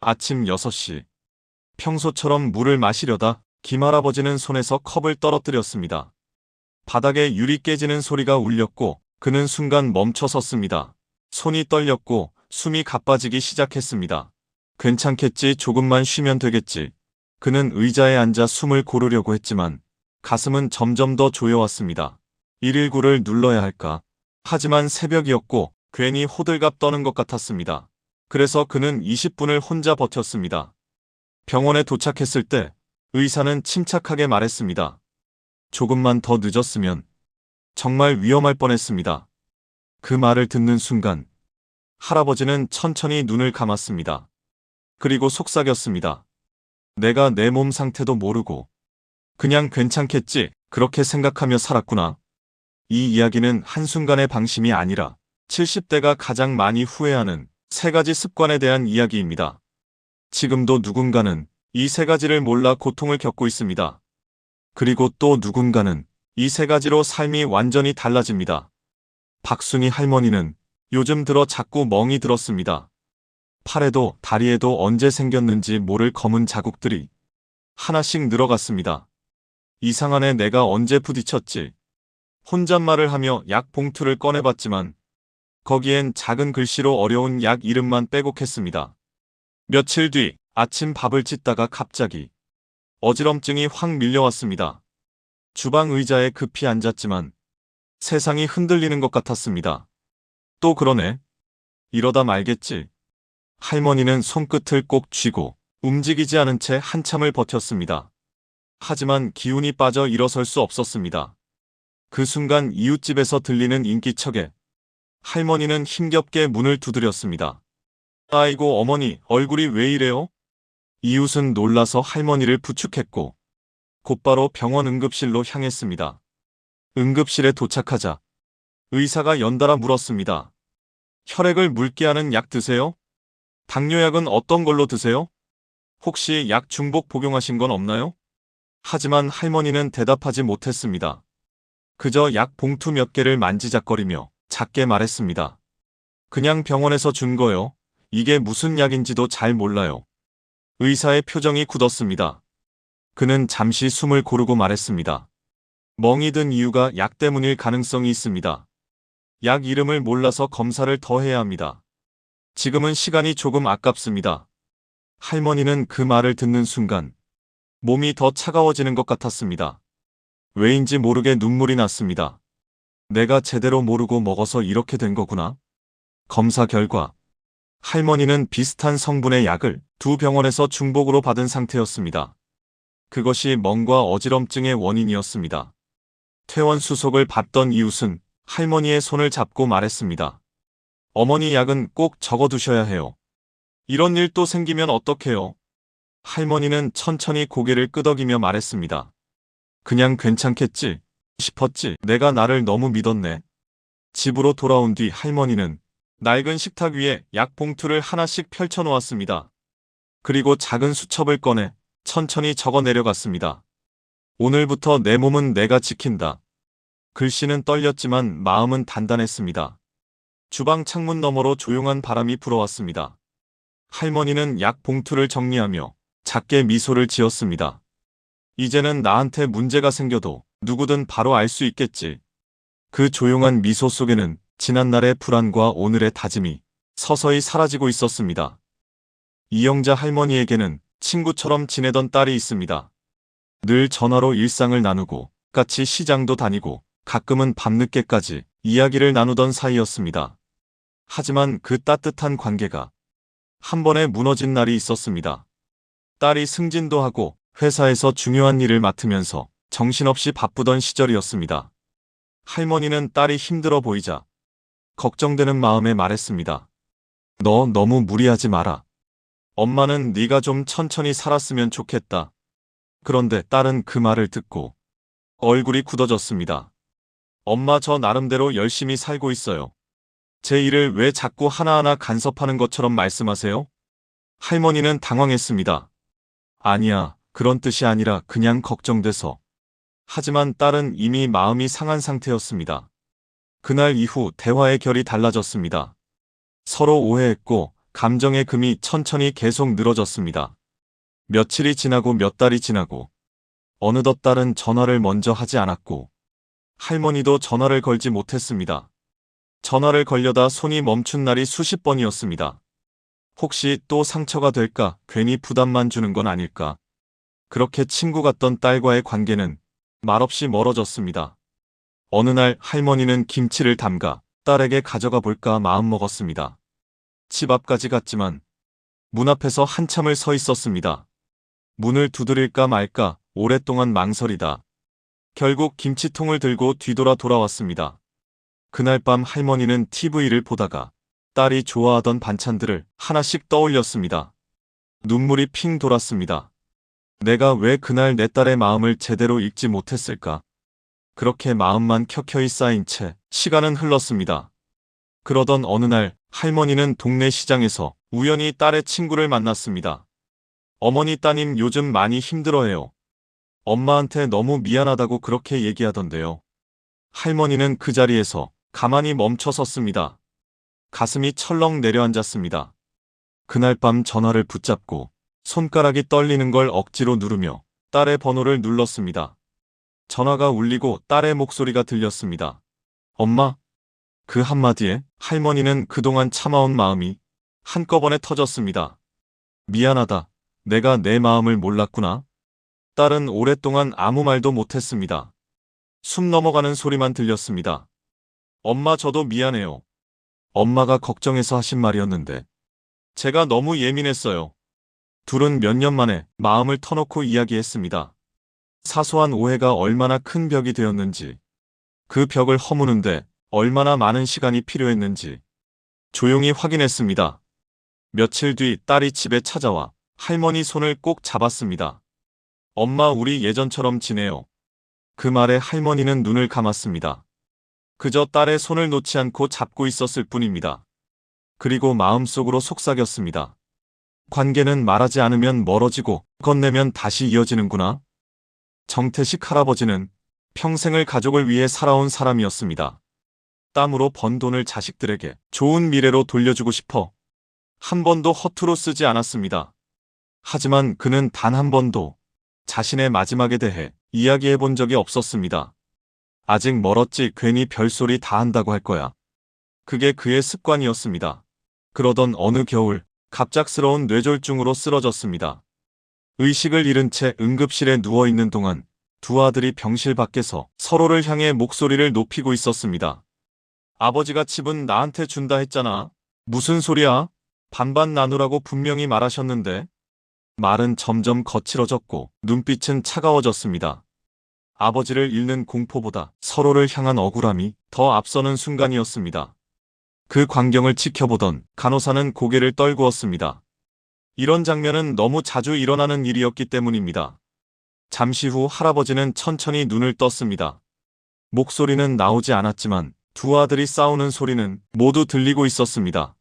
아침 6시. 평소처럼 물을 마시려다 김할아버지는 손에서 컵을 떨어뜨렸습니다. 바닥에 유리 깨지는 소리가 울렸고 그는 순간 멈춰 섰습니다. 손이 떨렸고 숨이 가빠지기 시작했습니다. 괜찮겠지 조금만 쉬면 되겠지. 그는 의자에 앉아 숨을 고르려고 했지만 가슴은 점점 더 조여왔습니다. 119를 눌러야 할까? 하지만 새벽이었고 괜히 호들갑 떠는 것 같았습니다. 그래서 그는 20분을 혼자 버텼습니다. 병원에 도착했을 때 의사는 침착하게 말했습니다. 조금만 더 늦었으면 정말 위험할 뻔했습니다. 그 말을 듣는 순간 할아버지는 천천히 눈을 감았습니다. 그리고 속삭였습니다. 내가 내 몸 상태도 모르고 그냥 괜찮겠지 그렇게 생각하며 살았구나. 이 이야기는 한순간의 방심이 아니라 70대가 가장 많이 후회하는 세 가지 습관에 대한 이야기입니다. 지금도 누군가는 이 세 가지를 몰라 고통을 겪고 있습니다. 그리고 또 누군가는 이 세 가지로 삶이 완전히 달라집니다. 박순희 할머니는 요즘 들어 자꾸 멍이 들었습니다. 팔에도 다리에도 언제 생겼는지 모를 검은 자국들이 하나씩 늘어갔습니다. 이상하네 내가 언제 부딪혔지. 혼잣말을 하며 약 봉투를 꺼내봤지만 거기엔 작은 글씨로 어려운 약 이름만 빼곡했습니다. 며칠 뒤 아침 밥을 짓다가 갑자기 어지럼증이 확 밀려왔습니다. 주방 의자에 급히 앉았지만 세상이 흔들리는 것 같았습니다. 또 그러네. 이러다 말겠지. 할머니는 손끝을 꼭 쥐고 움직이지 않은 채 한참을 버텼습니다. 하지만 기운이 빠져 일어설 수 없었습니다. 그 순간 이웃집에서 들리는 인기척에 할머니는 힘겹게 문을 두드렸습니다. 아이고 어머니 얼굴이 왜 이래요? 이웃은 놀라서 할머니를 부축했고 곧바로 병원 응급실로 향했습니다. 응급실에 도착하자 의사가 연달아 물었습니다. 혈액을 묽게 하는 약 드세요? 당뇨약은 어떤 걸로 드세요? 혹시 약 중복 복용하신 건 없나요? 하지만 할머니는 대답하지 못했습니다. 그저 약 봉투 몇 개를 만지작거리며 작게 말했습니다. 그냥 병원에서 준 거요. 이게 무슨 약인지도 잘 몰라요. 의사의 표정이 굳었습니다. 그는 잠시 숨을 고르고 말했습니다. 멍이 든 이유가 약 때문일 가능성이 있습니다. 약 이름을 몰라서 검사를 더 해야 합니다. 지금은 시간이 조금 아깝습니다. 할머니는 그 말을 듣는 순간 몸이 더 차가워지는 것 같았습니다. 왜인지 모르게 눈물이 났습니다. 내가 제대로 모르고 먹어서 이렇게 된 거구나. 검사 결과 할머니는 비슷한 성분의 약을 두 병원에서 중복으로 받은 상태였습니다. 그것이 멍과 어지럼증의 원인이었습니다. 퇴원 수속을 받던 이웃은 할머니의 손을 잡고 말했습니다. 어머니 약은 꼭 적어두셔야 해요. 이런 일 또 생기면 어떡해요? 할머니는 천천히 고개를 끄덕이며 말했습니다. 그냥 괜찮겠지 싶었지. 내가 나를 너무 믿었네. 집으로 돌아온 뒤 할머니는 낡은 식탁 위에 약 봉투를 하나씩 펼쳐 놓았습니다. 그리고 작은 수첩을 꺼내 천천히 적어 내려갔습니다. 오늘부터 내 몸은 내가 지킨다. 글씨는 떨렸지만 마음은 단단했습니다. 주방 창문 너머로 조용한 바람이 불어왔습니다. 할머니는 약 봉투를 정리하며 작게 미소를 지었습니다. 이제는 나한테 문제가 생겨도 누구든 바로 알 수 있겠지. 그 조용한 미소 속에는 지난날의 불안과 오늘의 다짐이 서서히 사라지고 있었습니다. 이영자 할머니에게는 친구처럼 지내던 딸이 있습니다. 늘 전화로 일상을 나누고 같이 시장도 다니고 가끔은 밤늦게까지 이야기를 나누던 사이였습니다. 하지만 그 따뜻한 관계가 한 번에 무너진 날이 있었습니다. 딸이 승진도 하고 회사에서 중요한 일을 맡으면서 정신없이 바쁘던 시절이었습니다. 할머니는 딸이 힘들어 보이자 걱정되는 마음에 말했습니다. 너 너무 무리하지 마라. 엄마는 네가 좀 천천히 살았으면 좋겠다. 그런데 딸은 그 말을 듣고 얼굴이 굳어졌습니다. 엄마 저 나름대로 열심히 살고 있어요. 제 일을 왜 자꾸 하나하나 간섭하는 것처럼 말씀하세요? 할머니는 당황했습니다. 아니야, 그런 뜻이 아니라 그냥 걱정돼서. 하지만 딸은 이미 마음이 상한 상태였습니다. 그날 이후 대화의 결이 달라졌습니다. 서로 오해했고 감정의 금이 천천히 계속 늘어졌습니다. 며칠이 지나고 몇 달이 지나고 어느덧 딸은 전화를 먼저 하지 않았고 할머니도 전화를 걸지 못했습니다. 전화를 걸려다 손이 멈춘 날이 수십 번이었습니다. 혹시 또 상처가 될까 괜히 부담만 주는 건 아닐까. 그렇게 친구 같던 딸과의 관계는 말없이 멀어졌습니다. 어느 날 할머니는 김치를 담가 딸에게 가져가 볼까 마음먹었습니다. 집 앞까지 갔지만 문 앞에서 한참을 서 있었습니다. 문을 두드릴까 말까 오랫동안 망설이다. 결국 김치통을 들고 뒤돌아 돌아왔습니다. 그날 밤 할머니는 TV를 보다가 딸이 좋아하던 반찬들을 하나씩 떠올렸습니다. 눈물이 핑 돌았습니다. 내가 왜 그날 내 딸의 마음을 제대로 읽지 못했을까? 그렇게 마음만 켜켜이 쌓인 채 시간은 흘렀습니다. 그러던 어느 날 할머니는 동네 시장에서 우연히 딸의 친구를 만났습니다. 어머니 따님 요즘 많이 힘들어해요. 엄마한테 너무 미안하다고 그렇게 얘기하던데요. 할머니는 그 자리에서 가만히 멈춰 섰습니다. 가슴이 철렁 내려앉았습니다. 그날 밤 전화를 붙잡고 손가락이 떨리는 걸 억지로 누르며 딸의 번호를 눌렀습니다. 전화가 울리고 딸의 목소리가 들렸습니다. 엄마? 그 한마디에 할머니는 그동안 참아온 마음이 한꺼번에 터졌습니다. 미안하다. 내가 내 마음을 몰랐구나. 딸은 오랫동안 아무 말도 못했습니다. 숨 넘어가는 소리만 들렸습니다. 엄마 저도 미안해요. 엄마가 걱정해서 하신 말이었는데 제가 너무 예민했어요. 둘은 몇 년 만에 마음을 터놓고 이야기했습니다. 사소한 오해가 얼마나 큰 벽이 되었는지 그 벽을 허무는데 얼마나 많은 시간이 필요했는지 조용히 확인했습니다. 며칠 뒤 딸이 집에 찾아와 할머니 손을 꼭 잡았습니다. 엄마 우리 예전처럼 지내요. 그 말에 할머니는 눈을 감았습니다. 그저 딸의 손을 놓지 않고 잡고 있었을 뿐입니다. 그리고 마음속으로 속삭였습니다. 관계는 말하지 않으면 멀어지고 건네면 다시 이어지는구나. 정태식 할아버지는 평생을 가족을 위해 살아온 사람이었습니다. 땀으로 번 돈을 자식들에게 좋은 미래로 돌려주고 싶어 한 번도 허투루 쓰지 않았습니다. 하지만 그는 단 한 번도 자신의 마지막에 대해 이야기해 본 적이 없었습니다. 아직 멀었지 괜히 별소리 다 한다고 할 거야. 그게 그의 습관이었습니다. 그러던 어느 겨울 갑작스러운 뇌졸중으로 쓰러졌습니다. 의식을 잃은 채 응급실에 누워 있는 동안 두 아들이 병실 밖에서 서로를 향해 목소리를 높이고 있었습니다. 아버지가 집은 나한테 준다 했잖아. 무슨 소리야? 반반 나누라고 분명히 말하셨는데. 말은 점점 거칠어졌고 눈빛은 차가워졌습니다. 아버지를 잃는 공포보다 서로를 향한 억울함이 더 앞서는 순간이었습니다. 그 광경을 지켜보던 간호사는 고개를 떨구었습니다. 이런 장면은 너무 자주 일어나는 일이었기 때문입니다. 잠시 후 할아버지는 천천히 눈을 떴습니다. 목소리는 나오지 않았지만 두 아들이 싸우는 소리는 모두 들리고 있었습니다.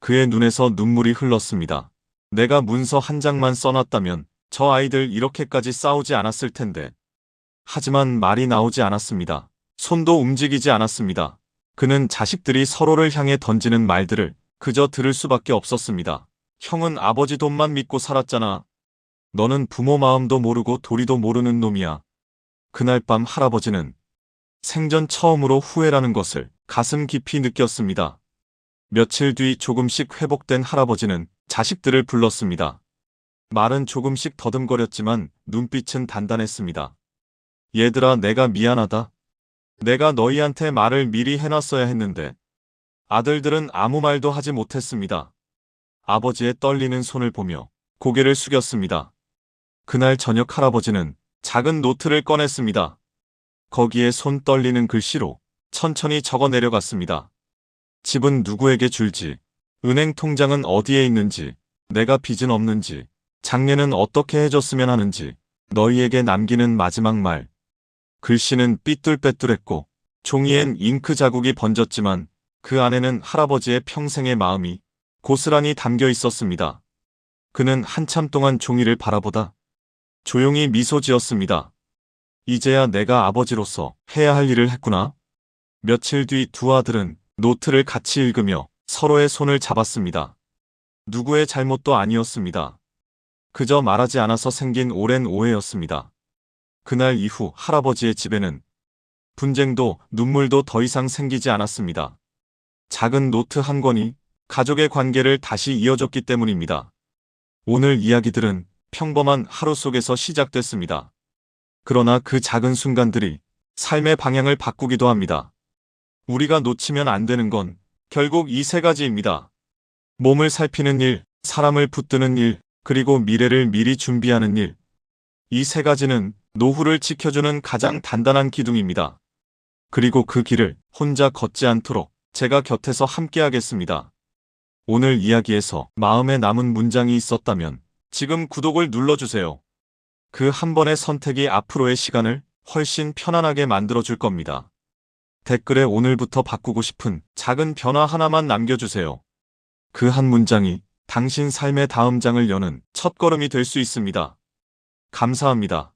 그의 눈에서 눈물이 흘렀습니다. 내가 문서 한 장만 써놨다면 저 아이들 이렇게까지 싸우지 않았을 텐데. 하지만 말이 나오지 않았습니다. 손도 움직이지 않았습니다. 그는 자식들이 서로를 향해 던지는 말들을 그저 들을 수밖에 없었습니다. 형은 아버지 돈만 믿고 살았잖아. 너는 부모 마음도 모르고 도리도 모르는 놈이야. 그날 밤 할아버지는 생전 처음으로 후회라는 것을 가슴 깊이 느꼈습니다. 며칠 뒤 조금씩 회복된 할아버지는 자식들을 불렀습니다. 말은 조금씩 더듬거렸지만 눈빛은 단단했습니다. 얘들아 내가 미안하다. 내가 너희한테 말을 미리 해놨어야 했는데. 아들들은 아무 말도 하지 못했습니다. 아버지의 떨리는 손을 보며 고개를 숙였습니다. 그날 저녁 할아버지는 작은 노트를 꺼냈습니다. 거기에 손 떨리는 글씨로 천천히 적어 내려갔습니다. 집은 누구에게 줄지, 은행 통장은 어디에 있는지, 내가 빚은 없는지, 장례는 어떻게 해줬으면 하는지, 너희에게 남기는 마지막 말, 글씨는 삐뚤빼뚤했고 종이엔 잉크 자국이 번졌지만 그 안에는 할아버지의 평생의 마음이 고스란히 담겨 있었습니다. 그는 한참 동안 종이를 바라보다 조용히 미소 지었습니다. 이제야 내가 아버지로서 해야 할 일을 했구나. 며칠 뒤 두 아들은 노트를 같이 읽으며 서로의 손을 잡았습니다. 누구의 잘못도 아니었습니다. 그저 말하지 않아서 생긴 오랜 오해였습니다. 그날 이후 할아버지의 집에는 분쟁도 눈물도 더 이상 생기지 않았습니다. 작은 노트 한 권이 가족의 관계를 다시 이어줬기 때문입니다. 오늘 이야기들은 평범한 하루 속에서 시작됐습니다. 그러나 그 작은 순간들이 삶의 방향을 바꾸기도 합니다. 우리가 놓치면 안 되는 건 결국 이 세 가지입니다. 몸을 살피는 일, 사람을 붙드는 일, 그리고 미래를 미리 준비하는 일. 이 세 가지는 노후를 지켜주는 가장 단단한 기둥입니다. 그리고 그 길을 혼자 걷지 않도록 제가 곁에서 함께하겠습니다. 오늘 이야기에서 마음에 남은 문장이 있었다면 지금 구독을 눌러주세요. 그 한 번의 선택이 앞으로의 시간을 훨씬 편안하게 만들어줄 겁니다. 댓글에 오늘부터 바꾸고 싶은 작은 변화 하나만 남겨주세요. 그 한 문장이 당신 삶의 다음 장을 여는 첫걸음이 될 수 있습니다. 감사합니다.